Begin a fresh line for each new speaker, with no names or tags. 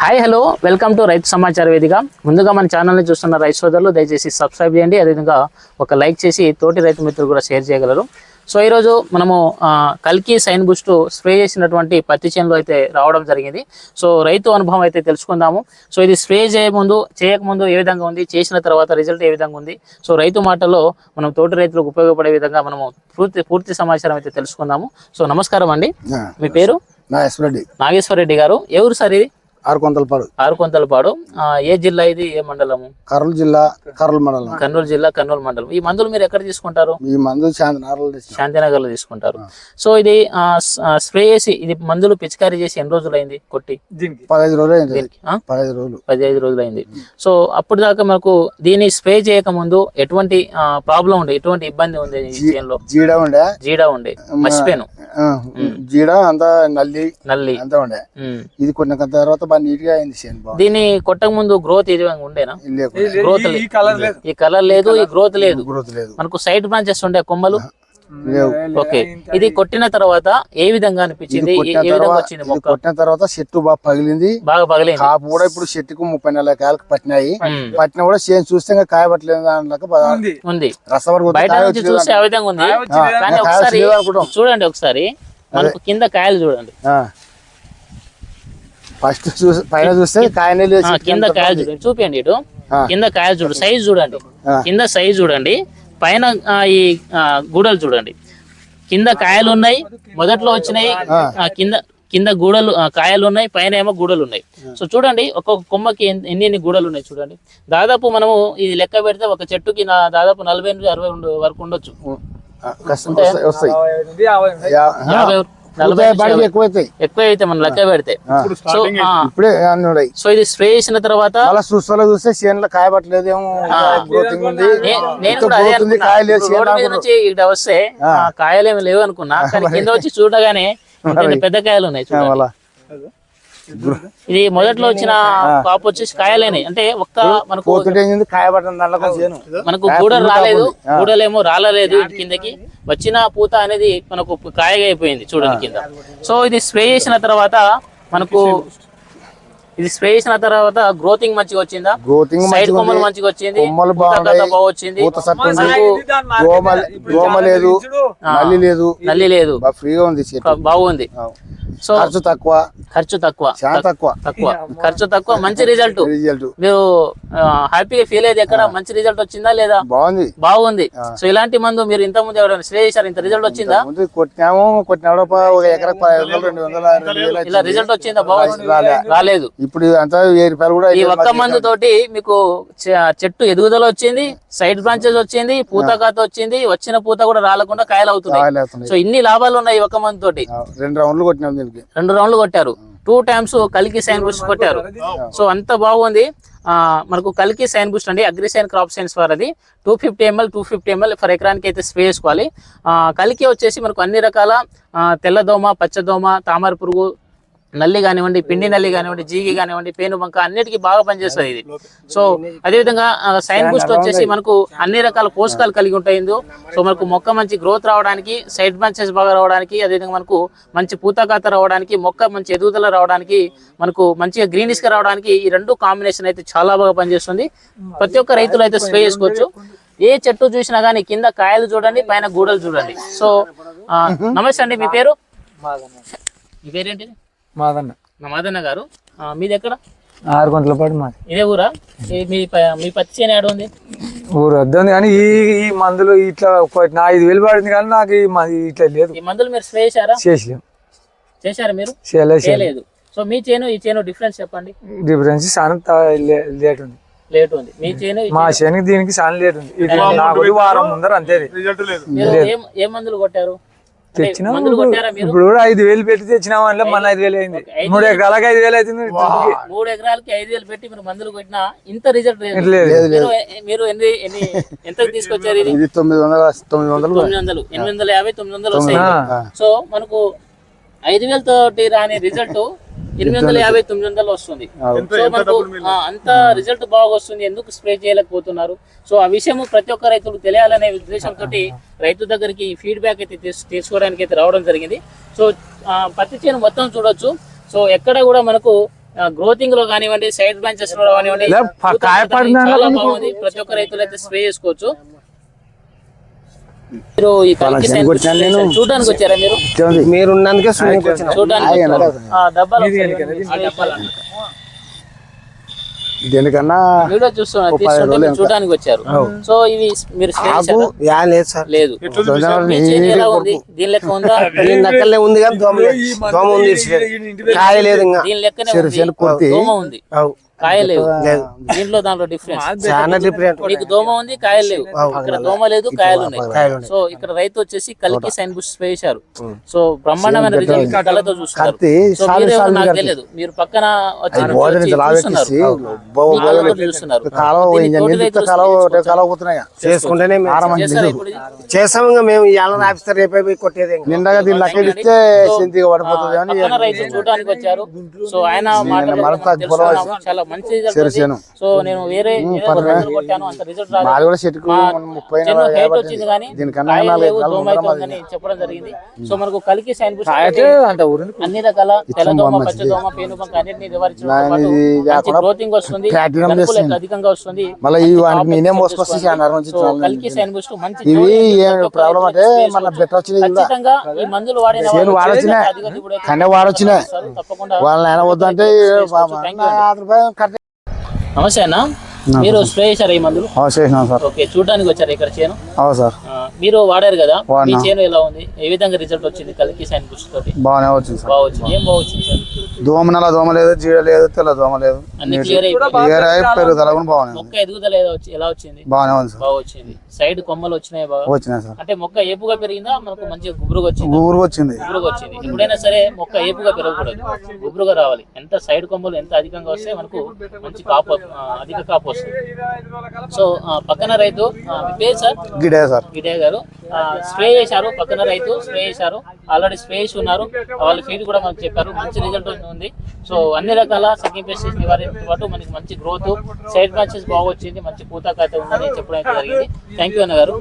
Hi hello. Welcome to రైతు సమాచార వేదిక. ముందుగా మన ఛానల్ని చూస్తున్న రైతు సోదరులు దయచేసి సబ్స్క్రైబ్ చేయండి. అదేవిధంగా ఒక లైక్ చేసి తోటి రైతు మిత్రులు కూడా షేర్ చేయగలరు. సో ఈరోజు మనము కల్కి సైన్ బూస్ట్ స్ప్రే చేసినటువంటి పత్తి చేనులో అయితే రావడం జరిగింది. సో రైతు అనుభవం అయితే తెలుసుకుందాము. సో ఇది స్ప్రే చేయముందు చేయకముందు ఏ విధంగా ఉంది చేసిన తర్వాత రిజల్ట్ ఏ విధంగా ఉంది? సో రైతు మాటల్లో మనం తోటి రైతులకు ఉపయోగపడే విధంగా మనము పూర్తి పూర్తి సమాచారం అయితే తెలుసుకుందాము. సో నమస్కారం అండి. మీ పేరు?
నాగేశ్వర రెడ్డి.
నాగేశ్వర రెడ్డి గారు. ఎవరు సార్ ఇది?
ఆరు కొంతలపాడు
ఆరుకొంతలపాడు. ఆ, ఏ జిల్లా ఇది? ఏ మండలము?
కర్నూలు జిల్లా కర్నూలు మండలం.
కర్నూలు జిల్లా కర్నూలు మండలం. ఈ మందులు మీరు ఎక్కడ తీసుకుంటారు?
ఈ మందు శాంతి నారలు తెచ్చిన.
శాంతినగర్లో తీసుకుంటారు సో ఇది స్ప్రే చేసి ఇది మందులు పిచికారీ చేసి ఎన్ని రోజులు అయింది కొట్టి
పదహైదు రోజులు అయింది? పదహైదు రోజులు.
పదిహేను రోజులు అయింది సో అప్పుడు దాకా మనకు దీన్ని స్ప్రే చేయక ముందు ఎటువంటి ప్రాబ్లం ఉండే ఎటువంటి ఇబ్బంది ఉంది ఈ చేనులో?
జీడ ఉండే.
జీడా ఉండే మర్చిపోయాను.
ఆ, జీడ అంతా నల్లి
నల్లి.
అంతా ఉండే. ఇది కొన్ని తర్వాత బాగా నీట్గా అయింది చేను బాగా
దీన్ని కొట్టక ముందు గ్రోత్ ఇది ఉండేనా?
ఇల్లు లేకుండా.
గ్రోత్ లేదు. ఈ కలర్ లేదు ఈ గ్రోత్ లేదు.
గ్రోత్ లేదు.
మనకు సైడ్ బ్రాంచెస్ ఉండే కొమ్మలు? ఓకే. ఇది కొట్టిన తర్వాత ఏ విధంగా అనిపించింది? ఏ-
కొట్టిన
విధంగా
తర్వాత
వచ్చింది
ఇది
మొక్క
కొట్టిన తర్వాత చెట్టు బాగా పగిలింది.
బాగా పగలేంది.
కాపు కూడా ఇప్పుడు చెట్టుకు ముప్పై నెలల కాయలకు పట్టినాయి. పట్టినా కూడా చేను చూస్తే ఇంకా కాయ పట్టలేదు దాంట్లో
ఉంది.
రసవరకు
బయట నుంచి చూస్తే ఆ విధంగా ఉంది. కానీ ఒకసారి. చూడండి ఒకసారి. మనకు కింద కాయలు చూడండి.
ఫస్ట్ పైన చూస్తే కాయనే లేదు
కింద కాయలు చూడండి. చూపించండి ఇటు. కింద కాయలు చూడండి సైజ్ చూడండి. కింద సైజ్ చూడండి. పైన ఆ, ఈ గూడలు చూడండి. కింద కాయలు ఉన్నాయి మొదట్లో వచ్చినాయి ఆ, కింద కింద గూడలు ఆ, కాయలు ఉన్నాయి పైన ఏమో గూడలు ఉన్నాయి. సో చూడండి ఒక్కొక్క కొమ్మకి ఎన్ని ఎన్ని గూడలు ఉన్నాయి చూడండి. దాదాపు మనము ఇది లెక్క పెడితే ఒక చెట్టుకి నా దాదాపు నలభై నుంచి అరవై వరకు ఉండొచ్చు.
ఎక్కువైతాయి.
ఎక్కువ అయితే మనం లెక్క పెడితే.
ఆ.
సో
ఇప్పుడే
ఇది స్ప్రే చేసిన తర్వాత
మళ్ళా చూస్తాలో చూస్తే చేనులో ఏమో
ఇక్కడ వస్తే ఆ, కాయలేమి లేవు అనుకున్నా. కానీ కింద వచ్చి చూడగానే పెద్ద కాయలు ఉన్నాయి చూడండి. ఇది మొదట్లో వచ్చిన కాపు వచ్చేసి కాయలేని. అంటే ఒక్క మనకు మనకు గూడలు రాలేదు గూడలేమో రాలేదు కిందకి. వచ్చిన పూత అనేది మనకు కాయగా అయిపోయింది చూడండి కింద. సో ఇది స్ప్రే చేసిన తర్వాత మనకు ఇది స్ప్రే చేసిన తర్వాత గ్రోతింగ్ మంచిగా వచ్చిందా?
గ్రోతింగ్
సైడ్ కొమ్మలు మంచిగా వచ్చింది?
కొమ్మలు
పూత
దోమ లేదు. నల్లి లేదు.
నల్లి లేదు.
బాగా ఫ్రీగా ఉంది
బాగుంది. సో
ఖర్చు తక్కువ.
ఖర్చు తక్కువ.
చాలా తక్కువ.
తక్కువ. ఖర్చు తక్కువ మంచి రిజల్ట్.
రిజల్ట్.
మీరు హ్యాపీగా ఫీల్ అయ్యేది ఎక్కడ? మంచి రిజల్ట్ వచ్చిందా లేదా?
బాగుంది.
బాగుంది. సో ఇలాంటి మందు మీరు ఇంత ముందు ఎవరైనా స్ప్రే చేశారు ఇంత రిజల్ట్ వచ్చిందా?
ముందు కొట్టినాము కొట్టినాడు ఒక రెండు వందల
ఇలా. రిజల్ట్ వచ్చిందా? బాగుంది.
రాలే.
రాలేదు.
ఇప్పుడు అంతా కూడా
ఈ ఒక్క మందు తోటి మీకు చెట్టు ఎదుగుదల వచ్చింది. సైడ్ బ్రాంచెస్ వచ్చింది పూత కాత వచ్చింది వచ్చిన పూత కూడా రాలకుండా కాయలు అవుతున్నాయి. సో ఇన్ని లాభాలు ఉన్నాయి ఈ ఒక్క మందు తోటి
రెండు రౌండ్లు కొట్టినాం దీనికి.
రెండు రౌండ్లు కొట్టారు. టూ టైమ్స్ కలికి సైన్ బూస్ట్ కొట్టారు. సో అంత బాగుంది. ఆ, మనకు కలికి సైన్ బూస్ట్ అండి. అగ్రి సైన్ క్రాప్ సైన్స్ వారు అది. Two fifty ML two fifty ML for ఎకరానికి అయితే స్ప్రే చేసుకోవాలి. ఆ, కలికి వచ్చేసి మనకు అన్ని రకాల తెల్లదోమ పచ్చదోమ తామర పురుగు నల్లి కానివ్వండి పిండి నల్లి కానివ్వండి జీగి కానివ్వండి పేను బంక అన్నిటికీ బాగా పనిచేస్తుంది ఇది. సో అదేవిధంగా సైన్ బూస్ట్ వచ్చేసి మనకు అన్ని రకాల పోషకాలు కలిగి ఉంటాయి సో మనకు మొక్క మంచి గ్రోత్ రావడానికి సైడ్ బ్రాంచెస్ బాగా రావడానికి అదేవిధంగా మనకు మంచి పూతకాత రావడానికి మొక్క మంచి ఎదుగుదల రావడానికి మనకు మంచిగా గ్రీనిష్గా రావడానికి ఈ రెండు కాంబినేషన్ అయితే చాలా బాగా పనిచేస్తుంది. ప్రతి ఒక్క రైతులు అయితే స్ప్రే చేసుకోవచ్చు. ఏ చెట్టు చూసినా కానీ కింద కాయలు చూడండి పైన గూడలు చూడండి. సో నమస్తే అండి మీ పేరు? మీ పేరేంటి
మాదన్న.
నా మాదన్న గారు. ఆ, మీది ఎక్కడ?
ఆరు గంటల పాటు మాది.
ఇదే ఊరా? మీ ప- మీ పత్తి చేను ఏడ ఉంది?
ఊరు వద్దంది కానీ ఈ ఈ మందులు ఇట్లా ఒక నా ఐదు వేలు పడింది కానీ నాకు ఈ ఇట్లా లేదు.
ఈ మందులు మీరు స్ప్రే చేశారా?
చేసలేం
చేశారా మీరు?
చేయలేదు
చేయలేదు. సో మీ చేను ఈ చేను డిఫరెన్స్ చెప్పండి.
డిఫరెన్స్ చాలా లేట్ ఉంది.
లేట్ ఉంది. మీ చేను
మా శనికి దీనికి చాలా లేట్ ఉంది. ఇది నాకు వారం ముందర అంతే
ఏం ఏ మందులు కొట్టారు?
తెచ్చినా
మందులు కొట్టారా మీరు?
ఇప్పుడు కూడా ఐదు వేలు పెట్టి తెచ్చినా వల్ల మళ్ళీ ఐదు వేలు అయింది. మూడు ఎకరాలకు ఐదు వేలు అవుతుంది
మూడు ఎకరాలకి ఐదు వేలు పెట్టి మీరు మందులు కొట్టినా ఇంత రిజల్ట్ లేదు. మీరు మీరు ఎన్ని ఎన్ని ఎంత తీసుకొచ్చారు ఇది?
తొమ్మిది వందల తొమ్మిది వందలు
తొమ్మిది వందలు ఎనిమిది వందల యాభై తొమ్మిది వందలు వస్తాయి. సో మనకు ఐదు వేలతోటి రాని రిజల్ట్ ఎనిమిది వందల యాభై తొమ్మిది వందలు వస్తుంది. సో మనకు అంత రిజల్ట్ బాగా వస్తుంది. ఎందుకు స్ప్రే చేయలేకపోతున్నారు? సో ఆ విషయం ప్రతి ఒక్క రైతులకు తెలియాలనే ఉద్దేశంతో రైతు దగ్గరికి ఫీడ్బ్యాక్ అయితే తీసు- తీసుకోవడానికి అయితే రావడం జరిగింది. సో ఆ, పత్తి చేను మొత్తం చూడొచ్చు. సో ఎక్కడ కూడా మనకు గ్రోతింగ్లో కానివ్వండి సైడ్ బ్రాంచెస్లో కానివ్వండి చాలా బాగుంది. ప్రతి ఒక్క రైతులు అయితే స్ప్రే చేసుకోవచ్చు. మీరు ఈ కల్కి చూడడానికి వచ్చారా మీరు?
మీరు ఉన్నందుకే స్విమ్మింగ్ వచ్చిన
చూడడానికి వచ్చారు. ఆ, డబ్బాలు ఒకసారి ఆ డబ్బాలు.
దేనికన్నా
వీడియో చూస్తున్నారు తీసుకుంటే మీరు చూడడానికి వచ్చారు. సో ఇవి మీరు స్ప్రే చేశారా?
యా లేదు సార్.
లేదు. దీని లెక్క ఉందా?
దీని నక్కలే ఉంది కానీ దోమ. దోమ ఉంది ఇటు కాయ లేదు ఇంకా.
దీని లెక్కనే ఉంది. దోమ ఉంది.
అవు.
కాయ లేవు దీంట్లో దాంట్లో డిఫరెన్స్
చాలా డిఫరెంట్
మీకు దోమ ఉంది కాయలు లేవు ఇక్కడ దోమ లేదు కాయలు ఉన్నాయి. సో ఇక్కడ రైతు వచ్చేసి కలికి సైన్ బుష్ స్ప్రే చేశారు. సో బ్రహ్మాండమైన రిజల్ట్ కళ్ళతో చూస్తున్నారు. నాకు తెలియదు మీరు పక్కన?
చేస్తాం మేము ఇవాళ రాపిస్తారు రేపే పోయి కొట్టేది ఇంకా.
నిండగా దీన్ని లెక్క ఇస్తే సింతిగా పడిపోతుంది అని
పక్కన రైతు చూడడానికి వచ్చారు. సో ఆయన. చాలా మంచి రిజల్ట్. సో నేను వేరే కొట్టాను అంత రిజల్ట్ హైట్ వచ్చింది కానీ చెప్పడం జరిగింది. సో మనకు కలికి సైన్ అన్ని రకాల తెల్లదోమ పచ్చదోమ పేనుబంక అన్నిటిని గ్రోతింగ్ వస్తుంది అధికంగా వస్తుంది. కలికి సైన్ బుష్ మంచి
ప్రాబ్లం అంటే. మన బెటర్
ఈ మందులు వాడిన వాళ్ళు
వాడొచ్చినా వద్దంటే
చేసుకోవచ్చు. Thank you అండి. నమస్తే అన్న. మీరు స్ప్రే చేశారు ఈ మందులు?
చేసినాం సార్.
ఓకే చూడడానికి వచ్చారు ఇక్కడ చేను?
అవు సార్.
మీరు వాడారు కదా? మీ. చేను ఎలా ఉంది? ఏ విధంగా రిజల్ట్ వచ్చింది కలికి సైన్ బుష్ తోటి?
బాగానే వచ్చింది సార్.
బాగా వచ్చింది. ఏం బాగా వచ్చింది సార్?
దోమ నెల దోమ లేదు జీడ లేదు తెల్ల దోమ లేదు.
అన్ని క్లియర్ అయిపోయింది.
క్లియర్ అయి పెరుగుదల కూడా బాగానే
మొక్క ఎదుగుదల ఎలా వచ్చి- ఎలా వచ్చింది?
బాగానే ఉంది సార్.
బాగా వచ్చింది. సైడ్ కొమ్మలు వచ్చినాయి బాగా?
వచ్చినాయి సార్.
అంటే మొక్క ఏపుగా పెరిగిందా? మనకు మంచిగా గుబురుగా వచ్చింది?
ఊరు వచ్చింది.
గుబురుగా వచ్చింది. ఎప్పుడైనా సరే మొక్క ఏపుగా పెరగకూడదు. గుబురుగా రావాలి. ఎంత సైడ్ కొమ్మలు ఎంత అధికంగా వస్తే మనకు మంచి కాపు అధిక కాపు వస్తుంది. సో పక్కన రైతు మీ పేరు సార్?
గిడే సార్.
విజయ్ గారు స్ప్రే చేశారు పక్కన రైతు స్ప్రే చేశారు ఆల్రెడీ స్ప్రే చేసి ఉన్నారు వాళ్ళ ఫీడ్ కూడా మనకు చెప్పారు మంచి రిజల్ట్ ఉంది సో అన్ని రకాల సకింగ్ పెస్టిస్ నివారించడంతో పాటు మనకి మంచి గ్రోత్ సైడ్ బ్రాంచెస్ బాగా వచ్చింది మంచి పూత ఉందని చెప్పడం అయితే జరిగింది. థ్యాంక్ యూ అన్న గారు